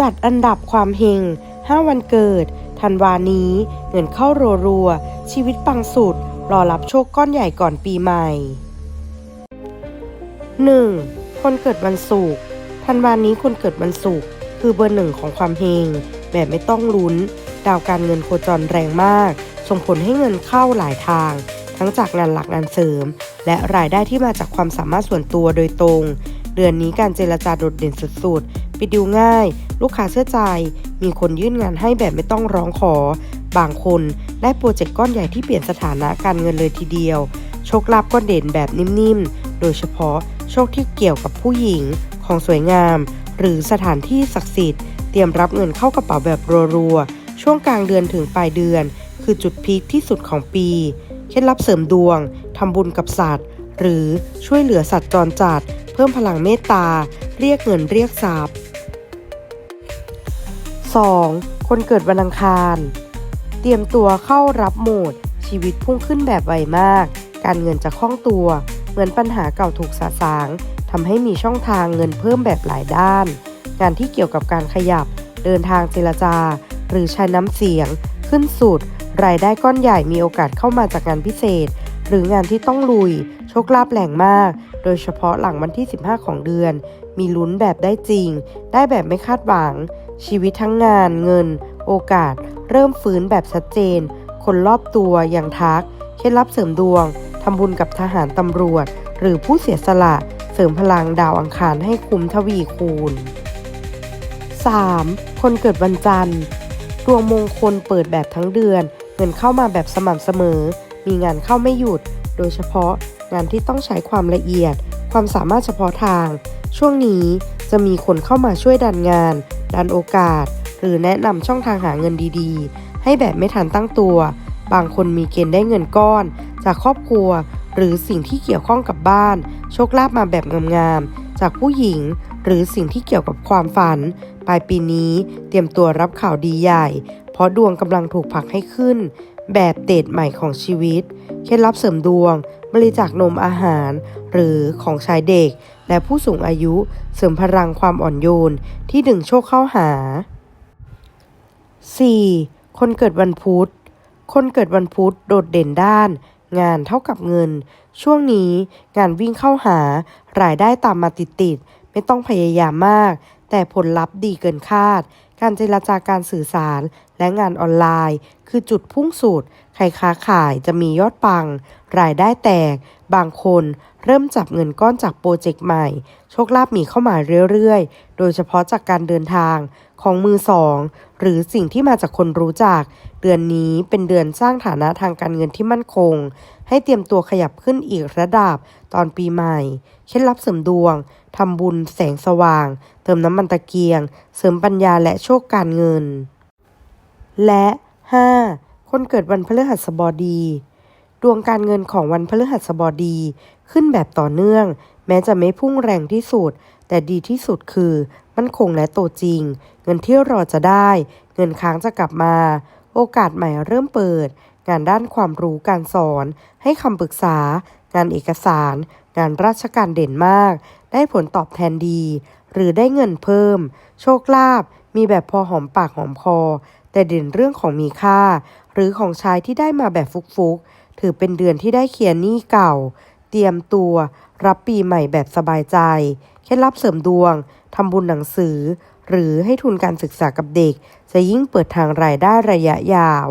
จัดอันดับความเฮง5 วันเกิด ธันวานี้ เงินเข้ารัวๆ ชีวิตปังสุด รอรับโชคก้อนใหญ่ก่อนปีใหม่ 1. คนเกิดวันศุกร์ ธันวานี้คนเกิดวันศุกร์คือเบอร์หนึ่งของความเฮงแบบไม่ต้องลุ้น ดาวการเงินโคจรแรงมาก ส่งผลให้เงินเข้าหลายทาง ทั้งจากงานหลักงานเสริม และรายได้ที่มาจากความสามารถส่วนตัวโดยตรง เดือนนี้การเจรจาโดดเด่นสุดๆ ปิดดิวง่าย ลูกค้าเชื่อใจ มีคนยื่นงานให้แบบไม่ต้องร้องขอ บางคนได้โปรเจกต์ก้อนใหญ่ที่เปลี่ยนสถานะการเงินเลยทีเดียว โชคลาภก็เด่นแบบนิ่มๆ โดยเฉพาะโชคที่เกี่ยวกับผู้หญิง ของสวยงาม หรือสถานที่ศักดิ์สิทธิ์ เตรียมรับเงินเข้ากระเป๋าแบบรัวๆ ช่วงกลางเดือนถึงปลายเดือน คือจุดพีคที่สุดของปี เคล็ดลับเสริมดวงทำบุญกับสัตว์ หรือช่วยเหลือสัตว์จรจัด เพิ่มพลังเมตตา เรียกเงินเรียกทรัพย์ 2. คนเกิดวันอังคาร เตรียมตัวเข้ารับโหมด ชีวิตพุ่งขึ้นแบบไวมาก การเงินจะคล่องตัว เหมือนปัญหาเก่าถูกสาสางทำให้มีช่องทางเงินเพิ่มแบบหลายด้าน งานที่เกี่ยวกับการขยับ เดินทางเจรจา หรือใช้น้ำเสียง ขึ้นสุด รายได้ก้อนใหญ่มีโอกาสเข้ามาจากงานพิเศษ หรืองานที่ต้องลุย โชคลาภแหล่งมาก โดยเฉพาะหลังวันที่ 15 ของเดือน มีลุ้นแบบได้จริง ได้แบบไม่คาดหวัง ชีวิตทั้งงานเงิน โอกาส เริ่มฟื้นแบบชัดเจน คนรอบตัวอย่างทัก เคล็ดลับเสริมดวงทำบุญกับทหารตำรวจ หรือผู้เสียสละเสริมพลังดาวอังคารให้คุ้มทวีคูณ 3. คนเกิดวันจันทร์ ดวงมงคลเปิดแบบทั้งเดือน เงินเข้ามาแบบสม่ำเสมอ มีงานเข้าไม่หยุด โดยเฉพาะงานที่ต้องใช้ความละเอียด ความสามารถเฉพาะทาง ช่วงนี้ จะมีคนเข้ามาช่วยดันงาน ดันโอกาส หรือแนะนำช่องทางหาเงินดีๆ ให้แบบไม่ทันตั้งตัว บางคนมีเกณฑ์ได้เงินก้อน จากครอบครัว หรือสิ่งที่เกี่ยวข้องกับบ้าน โชคลาภมาแบบงามๆ จากผู้หญิง หรือสิ่งที่เกี่ยวกับความฝัน ปลายปีนี้เตรียมตัวรับข่าวดีใหญ่ เพราะดวงกำลังถูกผลักให้ขึ้น แบบเดทใหม่ของชีวิต เคล็ดลับเสริมดวง บริจาคนมอาหาร หรือของใช้เด็ก และผู้สูงอายุเสริมพลังความอ่อนโยนที่ดึงโชคเข้าหา 4. คนเกิดวันพุธ คนเกิดวันพุธโดดเด่นด้าน งานเท่ากับเงิน ช่วงนี้งานวิ่งเข้าหา รายได้ตามมาติดๆไม่ต้องพยายามมาก แต่ผลลัพธ์ดีเกินคาด การเจรจาการสื่อสารและงานออนไลน์ คือจุดพุ่งสุด ใครค้าขายจะมียอดปัง รายได้แตก บางคนเริ่มจับเงินก้อนจากโปรเจกต์ใหม่ โชคลาภมีเข้ามาเรื่อยๆ โดยเฉพาะจากการเดินทาง ของมือสอง หรือสิ่งที่มาจากคนรู้จัก เดือนนี้เป็นเดือนสร้างฐานะทางการเงินที่มั่นคง ให้เตรียมตัวขยับขึ้นอีกระดับตอนปีใหม่ เคล็ดลับเสริมดวงทำบุญแสงสว่าง เติมน้ำมันตะเกียง เสริมปัญญาและโชคการเงิน และ 5. คนเกิดวันพฤหัสบดี ดวงการเงินของวันพฤหัสบดี ขึ้นแบบต่อเนื่อง แม้จะไม่พุ่งแรงที่สุด แต่ดีที่สุดคือมั่นคงและโตจริง เงินที่รอจะได้ เงินค้างจะกลับมา โอกาสใหม่เริ่มเปิด งานด้านความรู้การสอน ให้คำปรึกษา งานเอกสาร งานราชการเด่นมาก ได้ผลตอบแทนดี หรือได้เงินเพิ่ม โชคลาภมีแบบพอหอมปากหอมคอ แต่เด่นเรื่องของมีค่า หรือของใช้ที่ได้มาแบบฟุกๆ ถือเป็นเดือนที่ได้เคลียร์หนี้เก่า เตรียมตัว รับปีใหม่แบบสบายใจ เคล็ดลับเสริมดวงทำบุญหนังสือ หรือให้ทุนการศึกษากับเด็ก จะยิ่งเปิดทางรายได้ระยะยาว